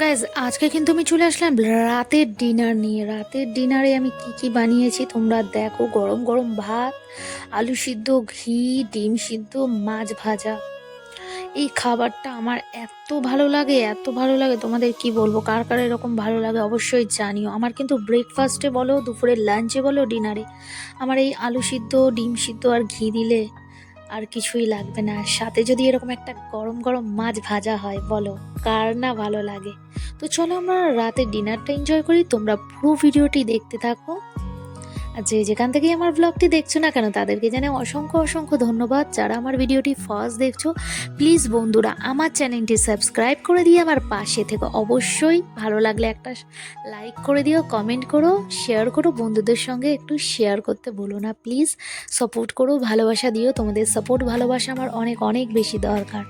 Guys আজকে কিন্তু আমি চলে আসলাম রাতের ডিনার নিয়ে। রাতের ডিনারে আমি কি কি বানিয়েছি তোমরা দেখো। গরম গরম ভাত, আলু সিদ্ধ, ঘি, ডিম সিদ্ধ, মাছ ভাজা। এই খাবারটা আমার এত ভালো লাগে, এত ভালো লাগে। তোমাদের কি বলব? কার কার এরকম ভালো লাগে অবশ্যই জানিও। আমার কিন্তু ব্রেকফাস্টে বলো, দুপুরের লাঞ্চে বলো ডিনারে আমার এই আলু সিদ্ধ, ডিম সিদ্ধ আর ঘি দিলে আর কিছুই লাগবে না। সাথে যদি এরকম একটা গরম গরম মাছ ভাজা হয়, বলো, কার না ভালো লাগে? তো চলো আমরা রাতে ডিনারটা এনজয় করি। তোমরা পুরো ভিডিওটি দেখতে থাকো। যে যেখান থেকেই আমার ব্লগটি দেখছ না কেন, তাদেরকে জানে অসংখ্য অসংখ্য ধন্যবাদ। যারা আমার ভিডিওটি ফার্স্ট দেখছ প্লিজ বন্ধুরা, আমার চ্যানেলটি সাবস্ক্রাইব করে দিয়ে আমার পাশে থেকে। অবশ্যই ভালো লাগলে একটা লাইক করে দিও কমেন্ট করো শেয়ার করো, বন্ধুদের সঙ্গে একটু শেয়ার করতে বলো না প্লিজ সাপোর্ট করো, ভালোবাসা দিও। তোমাদের সাপোর্ট ভালোবাসা আমার অনেক অনেক বেশি দরকার।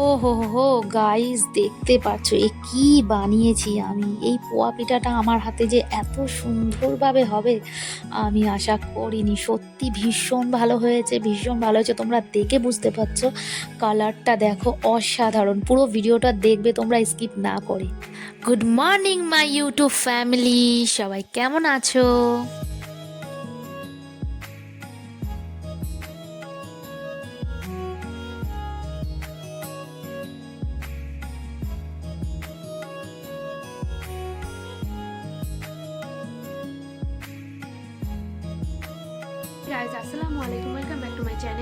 ও হো হো গাইস দেখতে পাচ্ছ, এ কি বানিয়েছি আমি? এই পোয়া পিঠাটা আমার হাতে যে এত সুন্দরভাবে হবে, আমি আশা করিনি। সত্যি ভীষণ ভালো হয়েছে, ভীষণ ভালো হয়েছে। তোমরা দেখে বুঝতে পারছ কালারটা দেখো অসাধারণ। পুরো ভিডিওটা দেখবে, তোমরা স্কিপ না করে। Good morning my YouTube family সবাই কেমন আছো?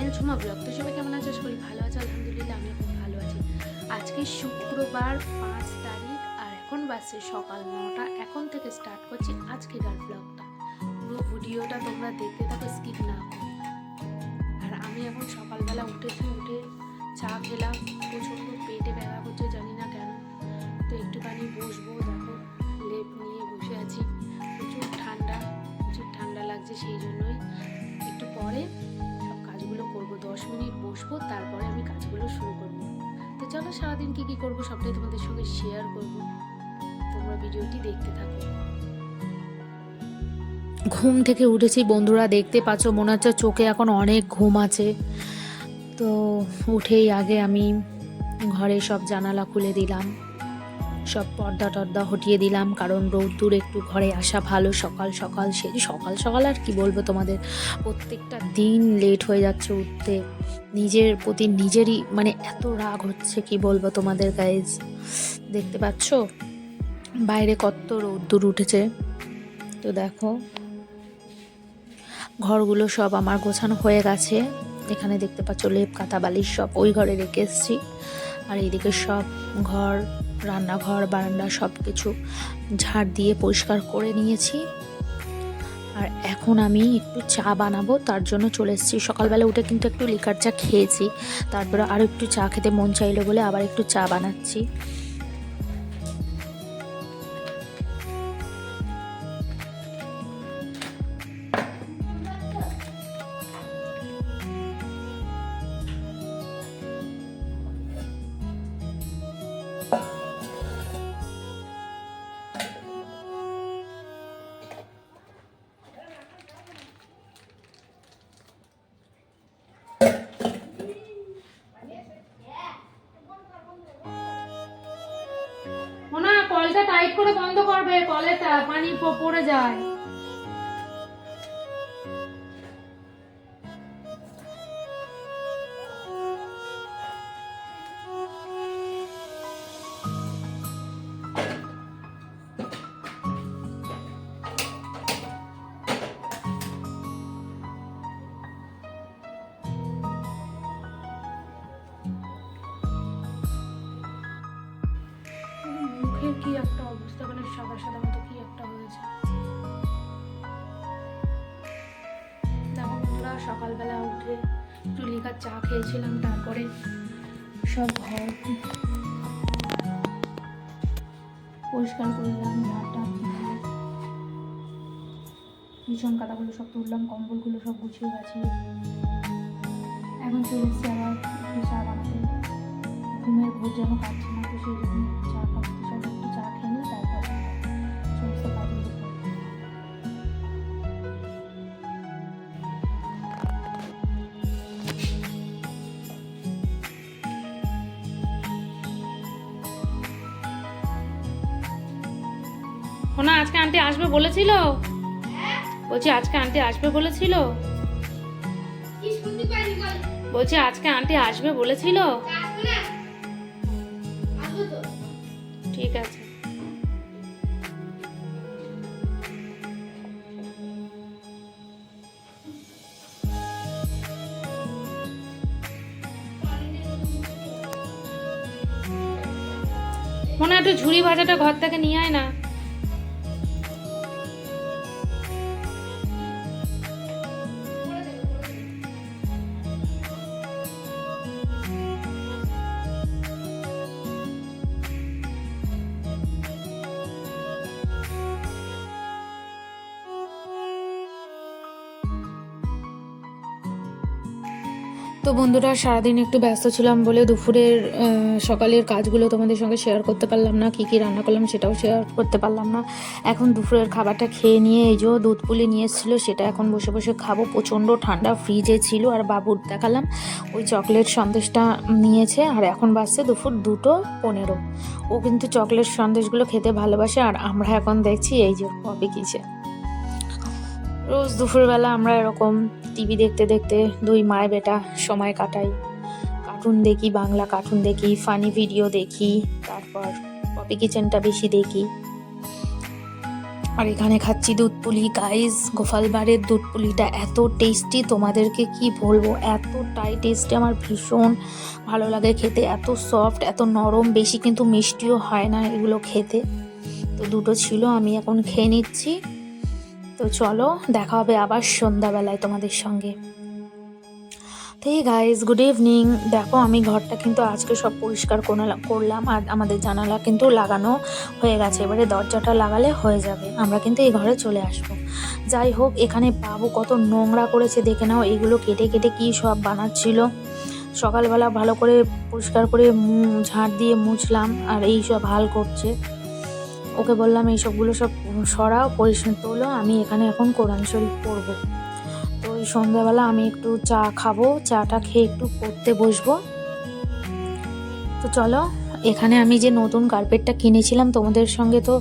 Channel Jhuma blog. তো সবাই কেমন আছো শরীর ভালো আছে আলহামদুলিল্লাহ আমি খুব ভালো আছি। আজকে শুক্রবার পাঁচ তারিখ, আর এখন বাজছে সকাল নটা। এখন থেকে স্টার্ট করছি আজকেকার ব্লগটা পুরো ভিডিওটা তোমরা দেখতে থাকো স্কিপ না করে। আর আমি এখন সকালবেলা উঠেছি উঠে চা খেলাম। প্রচণ্ড পেটে ব্যথা করছে, জানি না কেন। তো একটুখানি বসবো, দেখো, লেপ নিয়ে বসে আছি। প্রচুর ঠান্ডা প্রচুর ঠান্ডা লাগছে সেই জন্যই। একটু পরে কাজগুলো করব, দশ মিনিট বসবো, তারপরে আমি কাজগুলো শুরু করব। তো চলো সারাদিন কী কী করব সবটাই তোমাদের সঙ্গে শেয়ার করব। তোমরা ভিডিওটি দেখতে থাকো। ঘুম থেকে উঠেছি, বন্ধুরা দেখতে পাচ্ছ, মনে হচ্ছে চোখে এখন অনেক ঘুম আছে। তো উঠেই আগে আমি ঘরে সব জানালা খুলে দিলাম। সব পর্দা টর্দা হটিয়ে দিলাম, কারণ রৌদ্দুর একটু ঘরে আসা ভালো। সকাল সকাল সে সকাল সকাল আর কি বলব তোমাদের? প্রত্যেকটা দিন লেট হয়ে যাচ্ছে উঠতে। নিজের প্রতি নিজেরই মানে এত রাগ হচ্ছে, কি বলব তোমাদের গাইজ দেখতে পাচ্ছ? বাইরে কত রৌদ্দুর উঠেছে। তো দেখো, ঘরগুলো সব আমার গোছানো হয়ে গেছে। এখানে দেখতে পাচ্ছ লেপ, কাঁথা, বালিশ সব ওই ঘরে রেখে এসেছি। আর এইদিকে সব ঘর রান্নাঘর, বারান্দা সব কিছু ঝাড় দিয়ে পরিষ্কার করে নিয়েছি। আর এখন আমি একটু চা বানাবো, তার জন্য চলে এসেছি। সকালবেলা উঠে কিন্তু একটু লিকার চা খেয়েছি, তারপরে আরও একটু চা খেতে মন চাইলো বলে আবার একটু চা বানাচ্ছি। খেয়েছিলাম, তারপরে সব ঘর পরিষ্কার করে দিলাম ঝাড়টা ভীষণ কাদাগুলো সব তুললাম, কম্বলগুলো সব গুছিয়ে গেছে। এখন চলে এসেছি আবার, চা বানাবো যেন পাচ্ছে না, তো সেই জন্য আন্টি আসবে বলেছিল? বলছি, আজকে আন্টি আসবে বলেছিল? বলছি, আজকে আন্টি আসবে বলেছিল? ঠিক আছে। মনে হয় একটু ঝুড়ি ভাজাটা ঘর থেকে নিয়ে আয় না। তো বন্ধুরা, সারাদিন একটু ব্যস্ত ছিলাম বলে দুপুরের সকালের কাজগুলো তোমাদের সঙ্গে শেয়ার করতে পারলাম না, কী কী রান্না করলাম সেটাও শেয়ার করতে পারলাম না। এখন দুপুরের খাবারটা খেয়ে নিয়ে এই যে দুধ পুলি নিয়ে এসেছিল, সেটা এখন বসে বসে খাব। প্রচণ্ড ঠান্ডা ফ্রিজে ছিল আর বাবুর দেখালাম, ওই চকলেট সন্দেশটা নিয়েছে আর এখন বাসছে দুপুর দুটো পনেরো। ও কিন্তু চকলেট সন্দেশগুলো খেতে ভালোবাসে আর আমরা এখন দেখছি এই যে কবে কিছে রোজ দুপুরবেলা আমরা এরকম টিভি দেখতে দেখতে দুই মায় বেটা সময় কাটাই। কার্টুন দেখি, বাংলা কার্টুন দেখি ফানি ভিডিও দেখি, তারপর পপি কিচেনটা বেশি দেখি। আর এখানে খাচ্ছি দুধ পুলি। গাইস গোপালবাড়ের দুধ পুলিটা এত টেস্টি তোমাদেরকে কি বলব? এতটাই টেস্টি আমার ভীষণ ভালো লাগে খেতে। এত সফট এত নরম, বেশি কিন্তু মিষ্টিও হয় না এগুলো খেতে। তো দুটো ছিল, আমি এখন খেয়ে নিচ্ছি। তো চলো, দেখা হবে আবার সন্ধ্যাবেলায় তোমাদের সঙ্গে। তো এই গাইজ গুড ইভিনিং দেখো, আমি ঘরটা কিন্তু আজকে সব পরিষ্কার করলাম আর আমাদের জানালা কিন্তু লাগানো হয়ে গেছে। এবারে দরজাটা লাগালে হয়ে যাবে। আমরা কিন্তু এই ঘরে চলে আসব। যাই হোক, এখানে বাবু কত নোংরা করেছে, দেখে নাও। এগুলো কেটে কেটে কি সব বানাচ্ছিল। সকালবেলা ভালো করে পরিষ্কার করে ঝাঁট দিয়ে মুছলাম আর এই সব হাল করছে। ওকে বললাম, এই সবগুলো সব সরাও, পরিষ্কার তোলো, আমি এখানে এখন কোরআন শরীফ পড়ব। তো ওই সন্ধ্যাবেলা আমি একটু চা খাব, চাটা খেয়ে একটু পড়তে বসবো। তো চলো, এখানে আমি যে নতুন কার্পেটটা কিনেছিলাম, তোমাদের সঙ্গে তো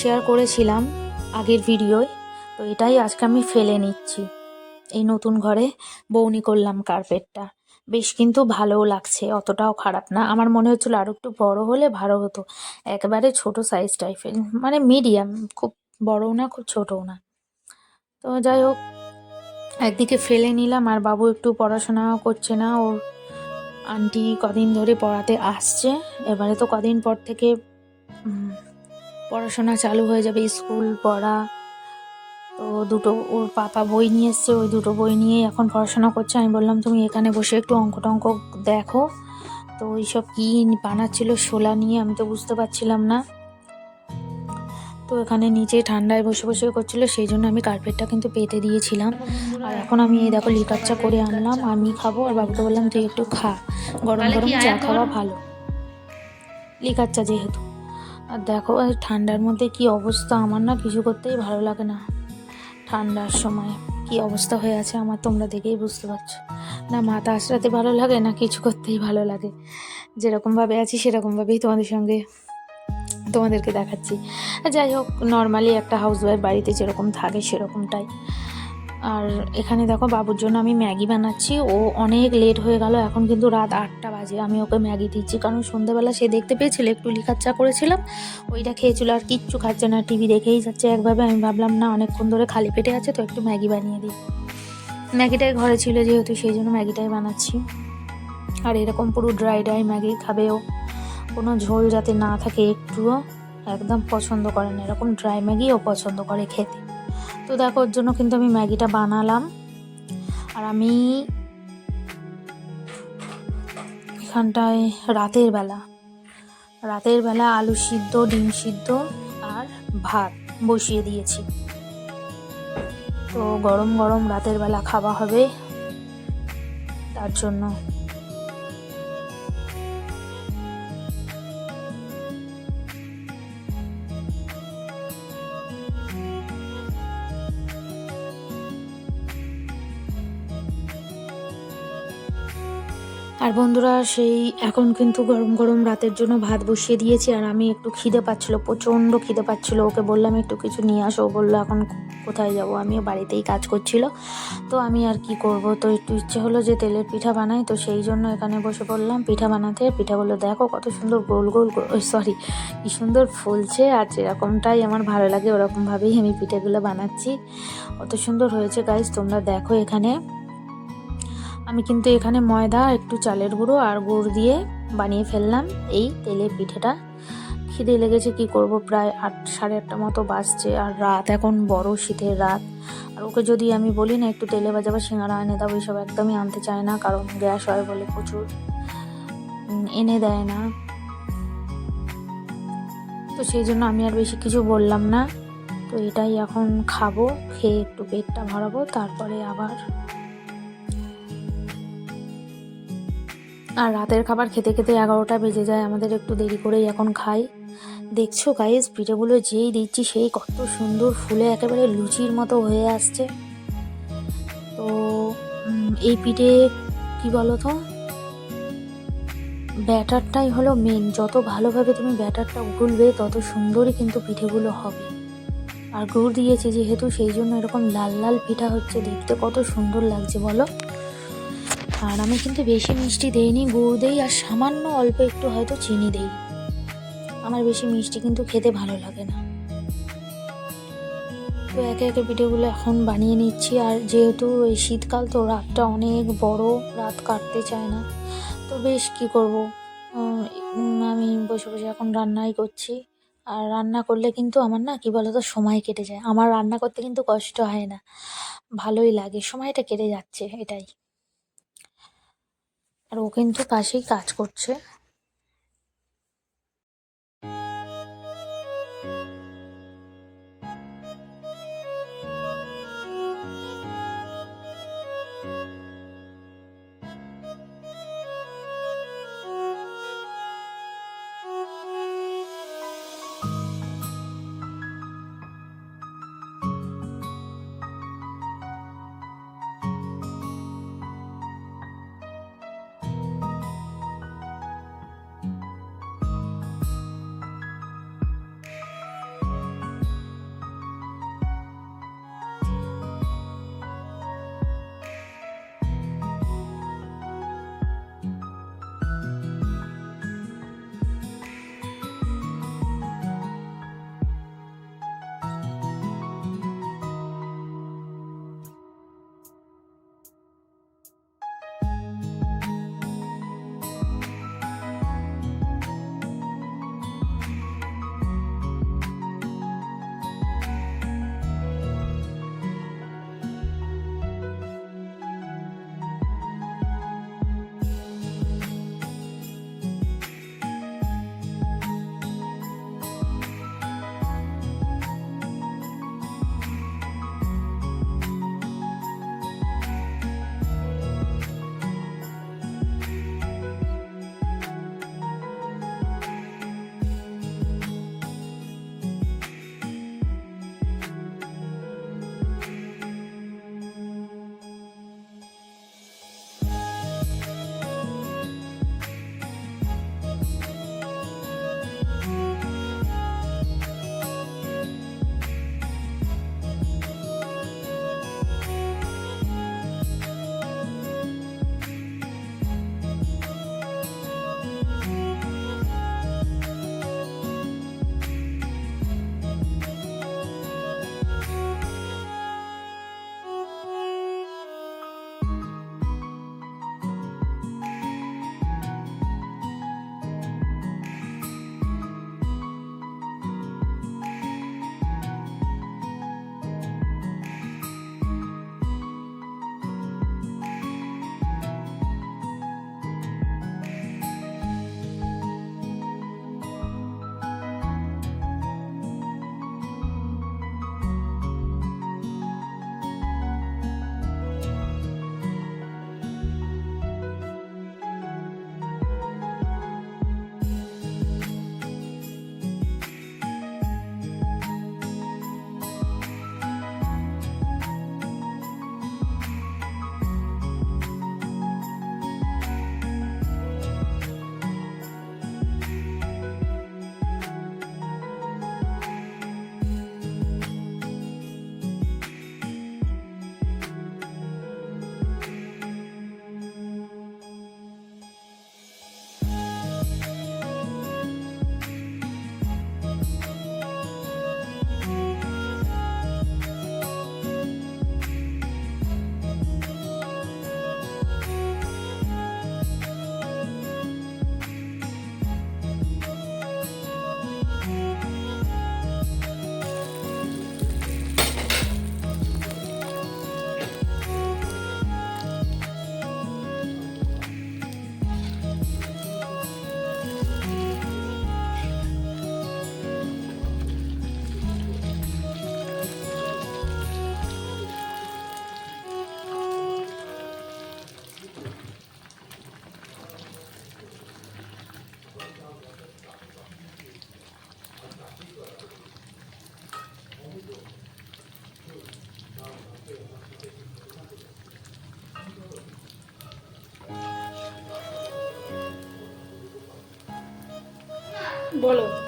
শেয়ার করেছিলাম আগের ভিডিওয়। তো এটাই আজকে আমি ফেলে নিচ্ছি, এই নতুন ঘরে বৌনি করলাম কার্পেটটা বেশ কিন্তু ভালোও লাগছে, অতটাও খারাপ না। আমার মনে হচ্ছিল আরও একটু বড় হলে ভালো হতো। একবারে ছোট সাইজ টাইপের মানে মিডিয়াম খুব বড়ও না, খুব ছোটও না। তো যাই হোক, একদিকে ফেলে নিলাম, আর বাবু একটু পড়াশোনাও করছে না, ওর আন্টি কদিন ধরে পড়াতে আসছে। এবারে তো কদিন পর থেকে পড়াশোনা চালু হয়ে যাবে, স্কুল পড়া। তো দুটো ওর পাপা বই নিয়ে এসছে ওই দুটো বই নিয়ে এখন পড়াশোনা করছে। আমি বললাম তুমি এখানে বসে একটু অঙ্ক টঙ্ক দেখো। তো ওইসব কী বানাচ্ছিল শোলা নিয়ে আমি তো বুঝতে পারছিলাম না। তো এখানে নিচে ঠান্ডায় বসে বসে করছিল সেই জন্য আমি কার্পেটটা কিন্তু পেতে দিয়েছিলাম। আর এখন আমি এই দেখো লিকার চা করে আনলাম আমি খাব। আর বাবুকে বললাম তুই একটু খা গরম গরম চা খাওয়া ভালো। লিকার চা যেহেতু। আর দেখো ঠান্ডার মধ্যে কি অবস্থা? আমার না কিছু করতেই ভালো লাগে না। ঠান্ডার সময়। কি অবস্থা হয়ে আছে আমার তোমরা দেখেই বুঝতে পারছ। না, মাথা আশরাতে ভালো লাগে না কিছু করতেই ভালো লাগে? যেরকমভাবে আছি, সেরকমভাবেই তোমাদের সঙ্গে তোমাদেরকে দেখাচ্ছি। যাই হোক নর্মালি একটা হাউস ওয়াইফ বাড়িতে যেরকম থাকে সেরকমটাই। আর এখানে দেখো বাবুর জন্য আমি ম্যাগি বানাচ্ছি। ও অনেক লেট হয়ে গেল, এখন কিন্তু রাত আটটা বাজে। আমি ওকে ম্যাগি দিচ্ছি, কারণ সন্ধ্যাবেলা সে দেখতে পেয়েছিল, একটু চা করেছিলাম। ওইটা খেয়েছিল আর কিচ্ছু খাচ্ছে না টিভি দেখেই যাচ্ছে। একভাবে আমি ভাবলাম, না, অনেকক্ষণ ধরে খালি পেটে আছে, তো একটু ম্যাগি বানিয়ে দিই। ম্যাগিটাই ঘরে ছিল যেহেতু, সেই জন্য ম্যাগিটাই বানাচ্ছি। আর এরকম পুরো ড্রাই ড্রাই ম্যাগি খাবেও কোনো ঝোল যাতে না থাকে একটুও, একদম পছন্দ করে না। এরকম ড্রাই ম্যাগিও পছন্দ করে খেতে। তো দেখো, ওর জন্য কিন্তু আমি ম্যাগিটা বানালাম। আর আমি এখানটায় রাতের বেলা রাতের বেলা আলু সিদ্ধ, ডিম সিদ্ধ আর ভাত বসিয়ে দিয়েছি। তো গরম গরম রাতের বেলা খাওয়া হবে, তার জন্য। আর বন্ধুরা, সেই এখন কিন্তু গরম গরম রাতের জন্য ভাত বসিয়ে দিয়েছি আর আমি একটু খিদে পাচ্ছিল, প্রচণ্ড খিদে পাচ্ছিল। ওকে বললাম, একটু কিছু নিয়ে আসো। বলল, এখন কোথায় যাব? আমিও বাড়িতেই কাজ করছিল। তো আমি আর কি করব? তো একটু ইচ্ছে হলো যে তেলের পিঠা বানাই, তো সেই জন্য এখানে বসে পড়লাম। পিঠা বানাতে পিঠাগুলো দেখো কত সুন্দর গোল গোল সরি, কি সুন্দর ফুলছে আর যেরকমটাই আমার ভালো লাগে, ওরকমভাবেই আমি পিঠেগুলো বানাচ্ছি। কত সুন্দর হয়েছে গাইজ তোমরা দেখো এখানে। আমি কিন্তু এখানে ময়দা, একটু চালের গুঁড়ো আর গুড় দিয়ে বানিয়ে ফেললাম। এই তেলের পিঠেটা। খিদে লেগেছে কি করব? প্রায় আট, সাড়ে আটটা মতো বাজছে আর রাত এখন বড় শীতের রাত। আর ওকে যদি আমি বলি না একটু তেলে ভাজা বা এনে দাও, এইসব একদমই আনতে চায় না, কারণ গ্যাস হয় বলে প্রচুর। এনে দেয় না। তো সেই জন্য আমি আর বেশি কিছু বললাম না। তো এটাই এখন খাব, খেয়ে একটু পেটটা ভরাবো, তারপরে আবার আর রাতের খাবার খেতে খেতে এগারোটা বেজে যায়, আমাদের একটু দেরি করেই এখন খাই। দেখছ গাইজ পিঠেগুলো যেই দিচ্ছি সেই কত সুন্দর ফুলে একেবারে লুচির মতো হয়ে আসছে। তো এই পিঠে কি বলো তো ব্যাটারটাই হলো মেন যত ভালোভাবে তুমি ব্যাটারটা গুলবে তত সুন্দরই কিন্তু পিঠেগুলো হবে। আর গুড় দিয়েছে যেহেতু, সেই জন্য এরকম লাল লাল পিঠা হচ্ছে, দেখতে কত সুন্দর লাগছে বলো? আর আমি কিন্তু বেশি মিষ্টি দেইনি, গুড় দেই, আর সামান্য অল্প একটু হয়তো চিনি দেই। আমার বেশি মিষ্টি কিন্তু খেতে ভালো লাগে না। তো একে একে পিঠেগুলো এখন বানিয়ে নিচ্ছি, আর যেহেতু এই শীতকাল তো রাতটা অনেক বড়, রাত কাটতে চায় না, তো বেশ কি করব? আমি বসে বসে এখন রান্নাই করছি, আর রান্না করলে কিন্তু আমার না, কি বলতো, সময় কেটে যায়। আমার রান্না করতে কিন্তু কষ্ট হয় না, ভালোই লাগে, সময়টা কেটে যাচ্ছে, এটাই। আর ও কিন্তু পাশেই কাজ করছে। বলো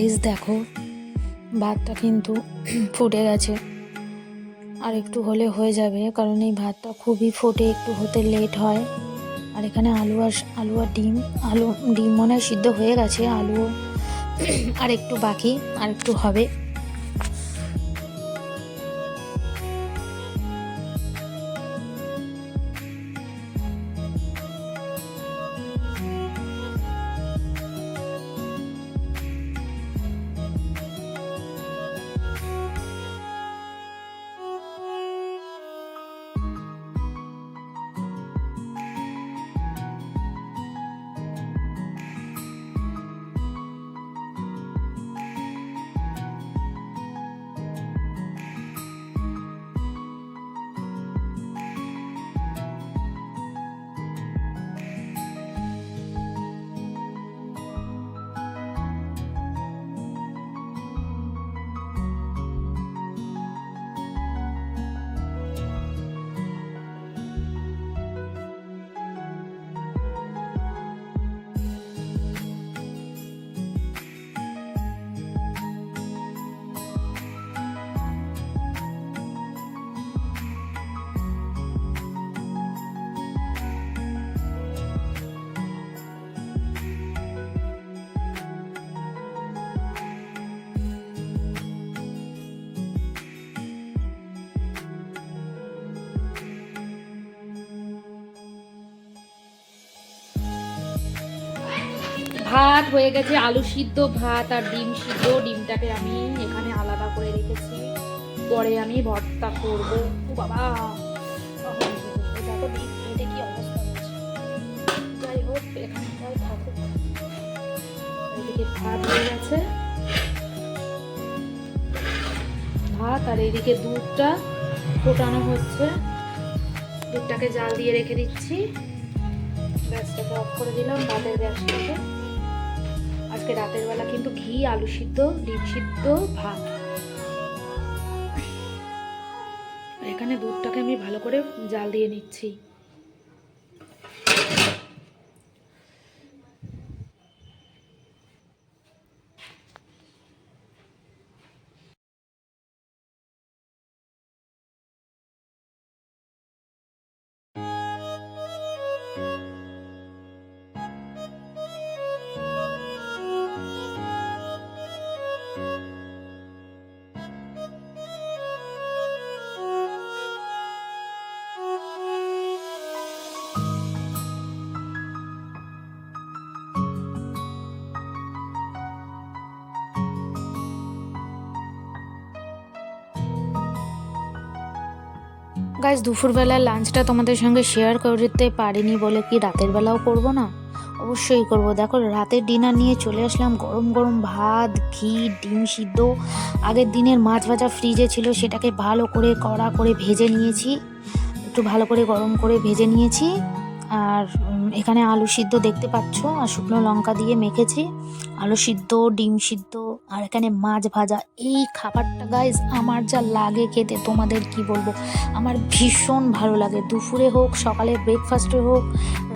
গাইস দেখো, ভাতটা কিন্তু ফুটে গেছে। আর একটু হলে হয়ে যাবে, কারণ এই ভাতটা খুবই ফোটে, একটু হতে লেট হয়। আর এখানে আলু আর আলু আর ডিম, আলু, ডিম মনে হয় সিদ্ধ হয়ে গেছে, আলু আর একটু বাকি, আর একটু হবে। ভাত হয়ে গেছে, আলু সিদ্ধ ভাত আর ডিম সিদ্ধ। ডিমটাকে আমি এখানে আলাদা করে রেখেছি। পরে আমি ভর্তা করব। বাবা যাই হোক এদিকে ভাত হয়ে গেছে। ভাত আর এদিকে দুধটা ফোটানো হচ্ছে। দুধটাকে জাল দিয়ে রেখে দিচ্ছি। গ্যাসটাকে অফ করে দিলাম, ভাতের গ্যাসটাকে। আজকে রাতের বেলা কিন্তু ঘি, আলু সিদ্ধ, ডিম সিদ্ধ, ভাত। এখানে দুধটাকে আমি ভালো করে জাল দিয়ে নিচ্ছি। গাইজ দুপুরবেলার লাঞ্চটা তোমাদের সঙ্গে শেয়ার করতে পারিনি বলে কি রাতের বেলাও করব না? অবশ্যই করব। দেখো, রাতের ডিনার নিয়ে চলে আসলাম। গরম গরম ভাত, ঘি, ডিম সিদ্ধ। আগের দিনের মাছ ভাজা ফ্রিজে ছিল, সেটাকে ভালো করে কড়া করে ভেজে নিয়েছি। একটু ভালো করে গরম করে ভেজে নিয়েছি। আর এখানে আলু সিদ্ধ দেখতে পাচ্ছ, আর শুকনো লঙ্কা দিয়ে মেখেছি। আলু সিদ্ধ, ডিম সিদ্ধ আর এখানে মাছ ভাজা। এই খাবারটা গাইজ আমার যা লাগে খেতে, তোমাদের কি বলব? আমার ভীষণ ভালো লাগে। দুপুরে হোক, সকালে ব্রেকফাস্টে হোক,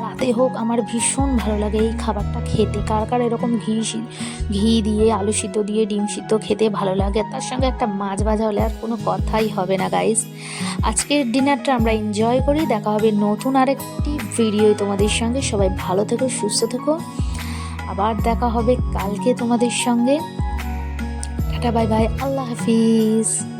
রাতে হোক, আমার ভীষণ ভালো লাগে এই খাবারটা খেতে। কার কার এরকম ঘি ঘি দিয়ে, আলু সিদ্ধ দিয়ে, ডিম সিদ্ধ খেতে ভালো লাগে, তার সঙ্গে একটা মাছ ভাজা হলে আর কোনো কথাই হবে না গাইজ আজকের ডিনারটা আমরা এনজয় করি, দেখা হবে নতুন আরেকটি ভিডিও তোমাদের সঙ্গে। সবাই ভালো থেকো, সুস্থ থেকো। আবার দেখা হবে কালকে তোমাদের সঙ্গে। টাটা বাই বাই আল্লাহ হাফিজ।